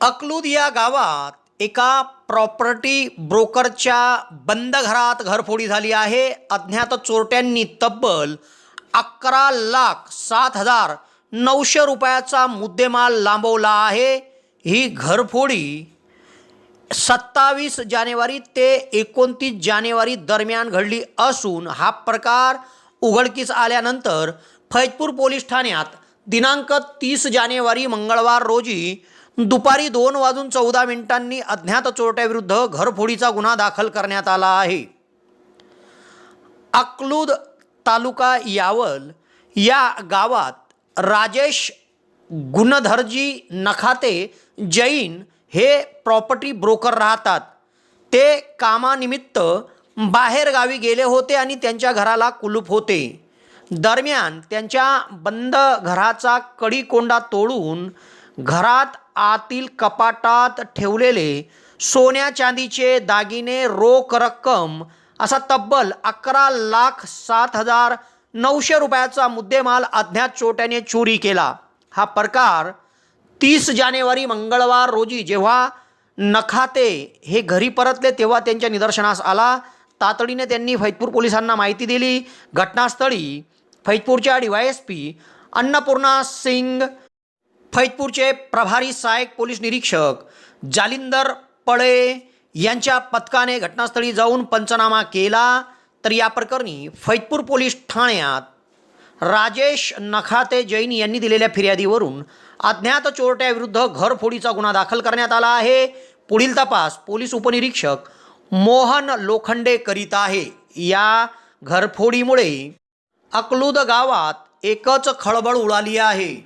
अकलूद या गावात एका प्रॉपर्टी ब्रोकरच्या बंद घरात घरफोडी झाली आहे. अज्ञात चोरट्यांनी तब्बल अकरा लाख सात हजार नऊशे रुपयाचा मुद्देमाल लांबवला आहे. ही घरफोडी सत्तावीस जानेवारी ते एकोणतीस जानेवारी दरम्यान घडली असून हा प्रकार उघडकीस आल्यानंतर फैजपूर पोलीस ठाण्यात दिनांक तीस जानेवारी मंगळवार रोजी दुपारी दोन वाजून चौदा मिनिटांनी अज्ञात चोरट्याविरुद्ध घरफोडीचा गुन्हा दाखल करण्यात आला आहे. अक्लूद तालुका यावल या गावात राजेश गुणधरजी नखाते जैन हे प्रॉपर्टी ब्रोकर राहतात. ते कामानिमित्त बाहेरगावी गेले होते आणि त्यांच्या घराला कुलूप होते. दरम्यान त्यांच्या बंद घराचा कडीकोंडा तोडून घरात आतील कपाटात ठेवलेले सोन्या चांदीचे दागिने रोख रक्कम असा तब्बल अकरा लाख सात हजार नऊशे रुपयाचा मुद्देमाल अज्ञात चोट्याने चोरी केला. हा प्रकार तीस जानेवारी मंगळवार रोजी जेव्हा नखाते हे घरी परतले तेव्हा त्यांच्या निदर्शनास आला. तातडीने त्यांनी फैजपूर पोलिसांना माहिती दिली. घटनास्थळी फैजपूरच्या D Y S P Annapurna Singh फैजपूरचे प्रभारी सहाय्यक पोलीस निरीक्षक जालिंदर पळे यांच्या पथकाने घटनास्थळी जाऊन पंचनामा केला. तर या प्रकरणी फैजपूर पोलीस ठाण्यात राजेश नखाते जैन यांनी दिलेल्या फिर्यादीवरून अज्ञात चोरट्याविरुद्ध घरफोडीचा गुन्हा दाखल करण्यात आला आहे. पुढील तपास पोलीस उपनिरीक्षक मोहन लोखंडे करीत आहे. या घरफोडीमुळे अकलूद गावात एकच खळबळ उडाली आहे.